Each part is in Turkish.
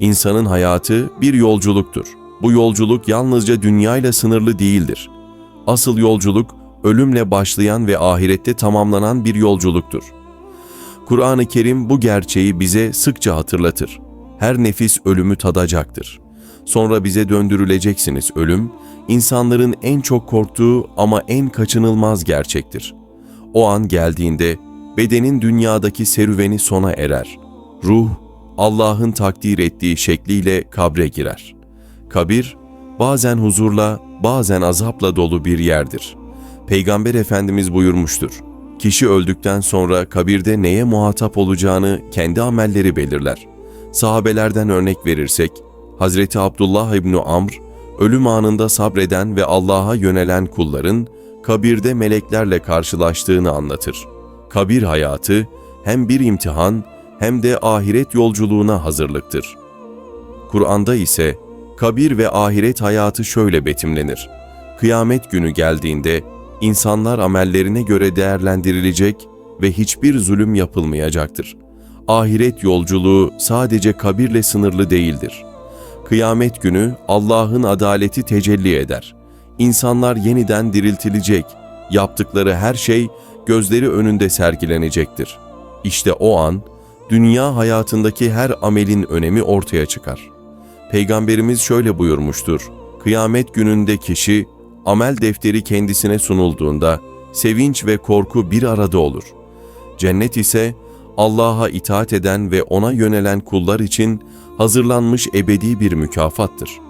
İnsanın hayatı bir yolculuktur. Bu yolculuk yalnızca dünyayla sınırlı değildir. Asıl yolculuk ölümle başlayan ve ahirette tamamlanan bir yolculuktur. Kur'an-ı Kerim bu gerçeği bize sıkça hatırlatır. Her nefis ölümü tadacaktır. Sonra bize döndürüleceksiniz ölüm, insanların en çok korktuğu ama en kaçınılmaz gerçektir. O an geldiğinde bedenin dünyadaki serüveni sona erer. Ruh, Allah'ın takdir ettiği şekliyle kabre girer. Kabir, bazen huzurla, bazen azapla dolu bir yerdir. Peygamber Efendimiz buyurmuştur. Kişi öldükten sonra kabirde neye muhatap olacağını kendi amelleri belirler. Sahabelerden örnek verirsek, Hazreti Abdullah İbni Amr, ölüm anında sabreden ve Allah'a yönelen kulların kabirde meleklerle karşılaştığını anlatır. Kabir hayatı hem bir imtihan hem de ahiret yolculuğuna hazırlıktır. Kur'an'da ise kabir ve ahiret hayatı şöyle betimlenir. Kıyamet günü geldiğinde insanlar amellerine göre değerlendirilecek ve hiçbir zulüm yapılmayacaktır. Ahiret yolculuğu sadece kabirle sınırlı değildir. Kıyamet günü Allah'ın adaleti tecelli eder. İnsanlar yeniden diriltilecek. Yaptıkları her şey gözleri önünde sergilenecektir. İşte o an dünya hayatındaki her amelin önemi ortaya çıkar. Peygamberimiz şöyle buyurmuştur. Kıyamet gününde kişi amel defteri kendisine sunulduğunda sevinç ve korku bir arada olur. Cennet ise Allah'a itaat eden ve ona yönelen kullar için hazırlanmış ebedi bir mükafattır.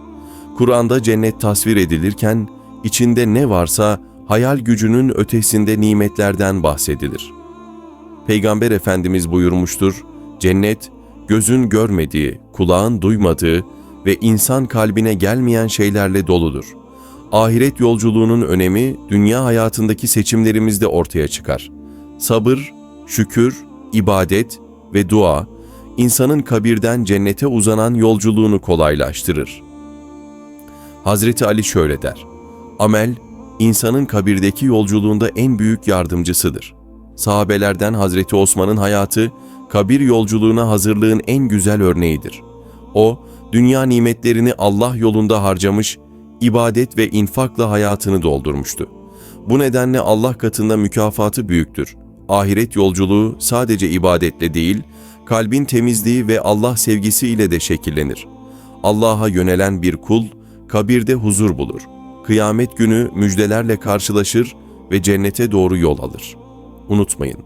Kur'an'da cennet tasvir edilirken içinde ne varsa hayal gücünün ötesinde nimetlerden bahsedilir. Peygamber Efendimiz buyurmuştur, cennet gözün görmediği, kulağın duymadığı ve insan kalbine gelmeyen şeylerle doludur. Ahiret yolculuğunun önemi dünya hayatındaki seçimlerimizde ortaya çıkar. Sabır, şükür, ibadet ve dua, insanın kabirden cennete uzanan yolculuğunu kolaylaştırır. Hazreti Ali şöyle der, Amel, insanın kabirdeki yolculuğunda en büyük yardımcısıdır. Sahabelerden Hazreti Osman'ın hayatı, kabir yolculuğuna hazırlığın en güzel örneğidir. O, dünya nimetlerini Allah yolunda harcamış, ibadet ve infakla hayatını doldurmuştu. Bu nedenle Allah katında mükafatı büyüktür. Ahiret yolculuğu sadece ibadetle değil, kalbin temizliği ve Allah sevgisi ile de şekillenir. Allah'a yönelen bir kul, kabirde huzur bulur. Kıyamet günü müjdelerle karşılaşır ve cennete doğru yol alır. Unutmayın,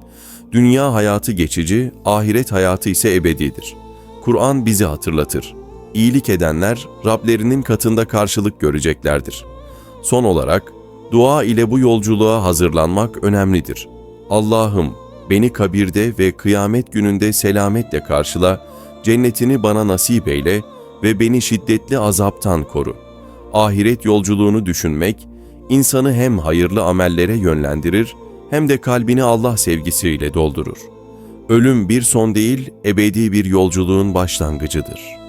dünya hayatı geçici, ahiret hayatı ise ebedidir. Kur'an bizi hatırlatır. İyilik edenler Rablerinin katında karşılık göreceklerdir. Son olarak, dua ile bu yolculuğa hazırlanmak önemlidir. Allah'ım beni kabirde ve kıyamet gününde selametle karşıla, cennetini bana nasip eyle ve beni şiddetli azaptan koru. Ahiret yolculuğunu düşünmek, insanı hem hayırlı amellere yönlendirir hem de kalbini Allah sevgisiyle doldurur. Ölüm bir son değil, ebedi bir yolculuğun başlangıcıdır.''